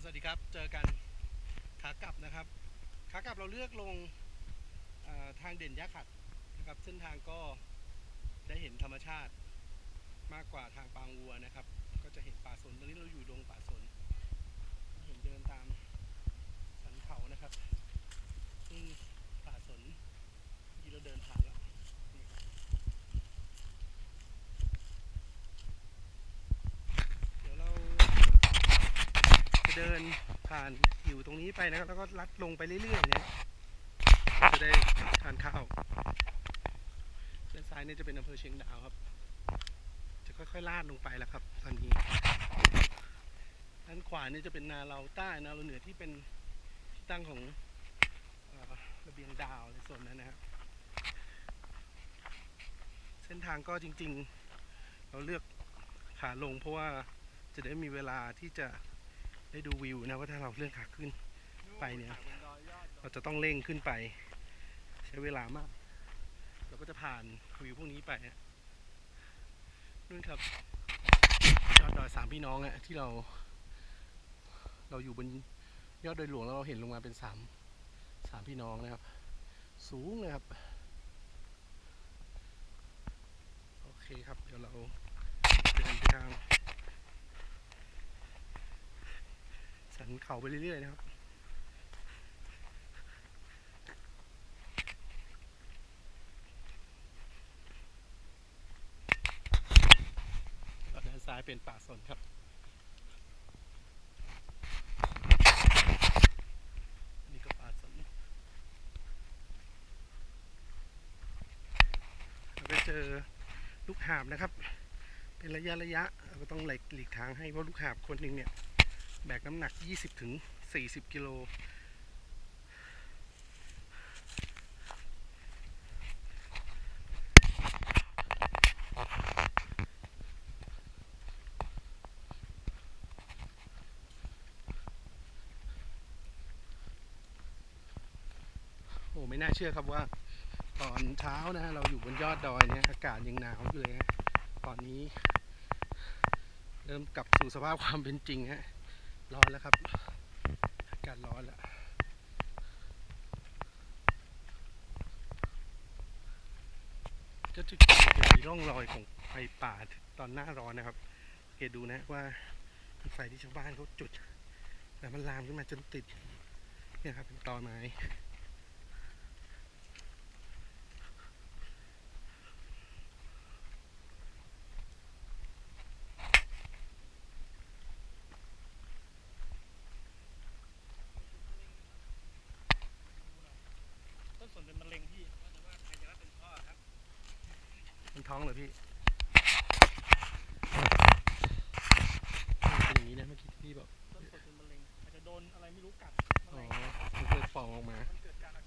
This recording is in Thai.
สวัสดีครับ เจอกันขากลับนะครับ ขากลับเราเลือกลงทางเด่นยะขัดนะครับ เส้นทางก็ได้เห็นธรรมชาติมากกว่าทางปางวัวนะครับ ก็จะเห็นป่าสนตอนนี้เราอยู่ดงป่าสน เห็นเดินตามสันเขานะครับซึ่งป่าสนที่เราเดินผ่านแล้วนี่ครับเดี๋ยวเรา จะ เดินผ่านอยู่ตรงนี้ไปนะครับ แล้วก็ลัดลงไปเรื่อยๆเนี่ยจะได้ทานข้าวด้านซ้ายเนี่ยจะเป็นอำเภอเชียงดาวครับ จะค่อยๆลาดลงไปแล้วครับตอนนี้ด้านขวานี่จะเป็นนาเราใต้นาเราเหนือที่เป็นที่ตั้งของอระเบียงดาวในส่วนนั้นนะครับเส้นทางก็จริง ๆ เราเลือกขาลงเพราะว่าจะได้มีเวลาที่จะ ได้ดูวิวนะว่าถ้าเราเลื่อนขาขึ้นไปเนี่ย เราจะต้องเร่งขึ้นไป ใช้เวลามาก เราก็จะผ่านวิวพวกนี้ไปนู่นครับยอดดอยสามพี่น้องอะที่เรา เราอยู่บนยอดดอยหลวงแล้วเราเห็นลงมาเป็นสามสามพี่น้องนะครับ สูงเลยครับ โอเคครับ เดี๋ยวเราเดินไปทาง สัน เขาไปเรื่อยๆนะครับด้านซ้ายเป็นป่าสนครับนี่ก็ป่าสนเราไปเจอลูกหาบนะครับ เป็นระยะระยะเราก็ต้องหลีกหลีกทางให้เพราะลูกหาบคนหนึ่งเนี่ย แบกน้ำหนัก 20ถึง40 กิโล โอ้ไม่น่าเชื่อครับว่า ตอนเช้านะฮะเราอยู่บนยอดดอยเนี่ยอากาศยังหนาวอยู่เลยฮะตอนนี้ เริ่มกลับสู่สภาพความเป็นจริงฮะ ร้อนแล้วครับ อากาศร้อนแล้วก็จะมีร่องรอยของไฟป่าตอนหน้าร้อนนะครับเกดูนะว่าไฟที่ชาวบ้านเขาจุด แล้วมันลามขึ้นมาจนติดเนี่ยครับเป็นตอไม้ ท้องเลยพี่เป็นอย่างนี้นะเมื่อกี้พี่บอกต้นเป็นมะเร็งอาจจะโดนอะไรไม่รู้กัดอ๋อเร็งมันเกิดฟองออกมา มันเกิดการอั